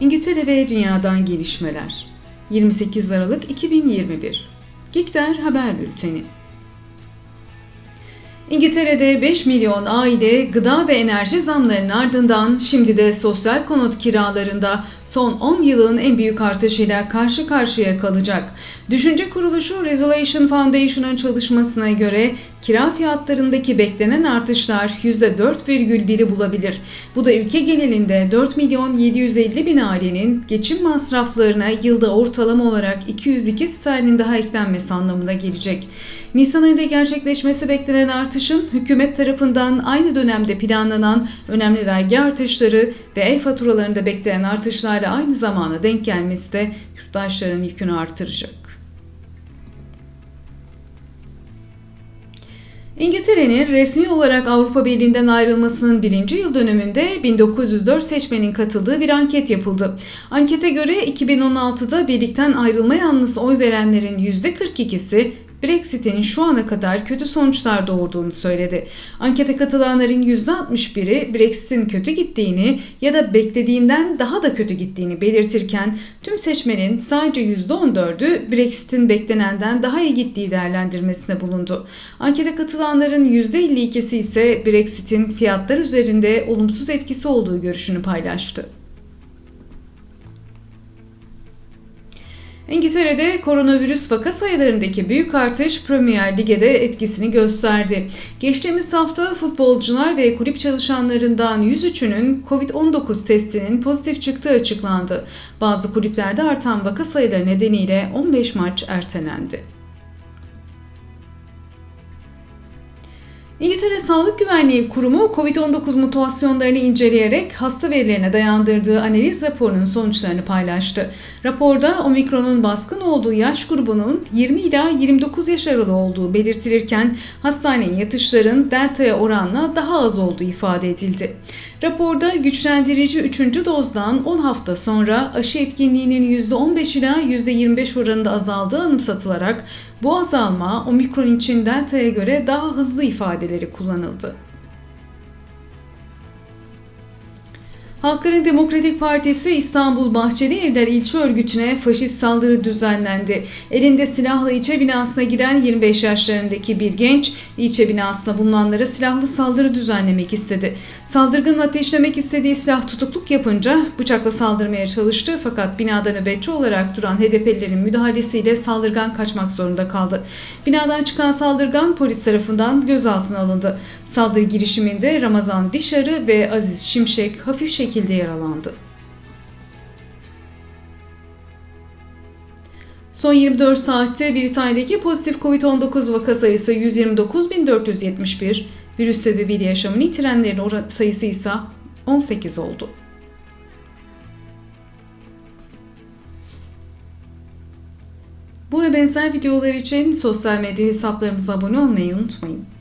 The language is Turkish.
İngiltere ve Dünyadan Gelişmeler. 28 Aralık 2021 Gikter Haber Bülteni İngiltere'de 5 milyon aile gıda ve enerji zamlarının ardından şimdi de sosyal konut kiralarında son 10 yılın en büyük artışıyla karşı karşıya kalacak. Düşünce kuruluşu Resolution Foundation'ın çalışmasına göre kira fiyatlarındaki beklenen artışlar %4,1'i bulabilir. Bu da ülke genelinde 4 milyon 750 bin ailenin geçim masraflarına yılda ortalama olarak 202 sterlin daha eklenmesi anlamına gelecek. Nisan ayında gerçekleşmesi beklenen artışın hükümet tarafından aynı dönemde planlanan önemli vergi artışları ve ev faturalarında beklenen artışlarla aynı zamana denk gelmesi de yurttaşların yükünü artıracak. İngiltere'nin resmi olarak Avrupa Birliği'nden ayrılmasının birinci yıl dönümünde 1904 seçmenin katıldığı bir anket yapıldı. Ankete göre 2016'da birlikten ayrılma yanlısı oy verenlerin %42'si Brexit'in şu ana kadar kötü sonuçlar doğurduğunu söyledi. Ankete katılanların %61'i Brexit'in kötü gittiğini ya da beklediğinden daha da kötü gittiğini belirtirken tüm seçmenin sadece %14'ü Brexit'in beklenenden daha iyi gittiği değerlendirmesine bulundu. Ankete katılanların %52'si ise Brexit'in fiyatlar üzerinde olumsuz etkisi olduğu görüşünü paylaştı. İngiltere'de koronavirüs vaka sayılarındaki büyük artış Premier Lig'e de etkisini gösterdi. Geçtiğimiz hafta futbolcular ve kulüp çalışanlarından 103'ünün Covid-19 testinin pozitif çıktığı açıklandı. Bazı kulüplerde artan vaka sayıları nedeniyle 15 maç ertelendi. İngiltere Sağlık Güvenliği Kurumu COVID-19 mutasyonlarını inceleyerek hasta verilerine dayandırdığı analiz raporunun sonuçlarını paylaştı. Raporda omikronun baskın olduğu yaş grubunun 20 ila 29 yaş aralığı olduğu belirtilirken hastaneye yatışların delta'ya oranla daha az olduğu ifade edildi. Raporda güçlendirici 3. dozdan 10 hafta sonra aşı etkinliğinin %15 ila %25 oranında azaldığı anımsatılarak bu azalma omikron için delta'ya göre daha hızlı ifadeleri kullanıldı. Halkların Demokratik Partisi İstanbul Bahçeli Evler İlçe Örgütü'ne faşist saldırı düzenlendi. Elinde silahla ilçe binasına giren 25 yaşlarındaki bir genç ilçe binasına bulunanlara silahlı saldırı düzenlemek istedi. Saldırganın ateşlemek istediği silah tutukluk yapınca bıçakla saldırmaya çalıştı fakat binada nöbetçi olarak duran HDP'lilerin müdahalesiyle saldırgan kaçmak zorunda kaldı. Binadan çıkan saldırgan polis tarafından gözaltına alındı. Saldırı girişiminde Ramazan Dişarı ve Aziz Şimşek hafif şekilde yaralandı. Son 24 saatte Britanya'daki pozitif Covid-19 vaka sayısı 129.471, virüs sebebiyle yaşamını yitirenlerin sayısı ise 18 oldu. Bu ve benzer videolar için sosyal medya hesaplarımıza abone olmayı unutmayın.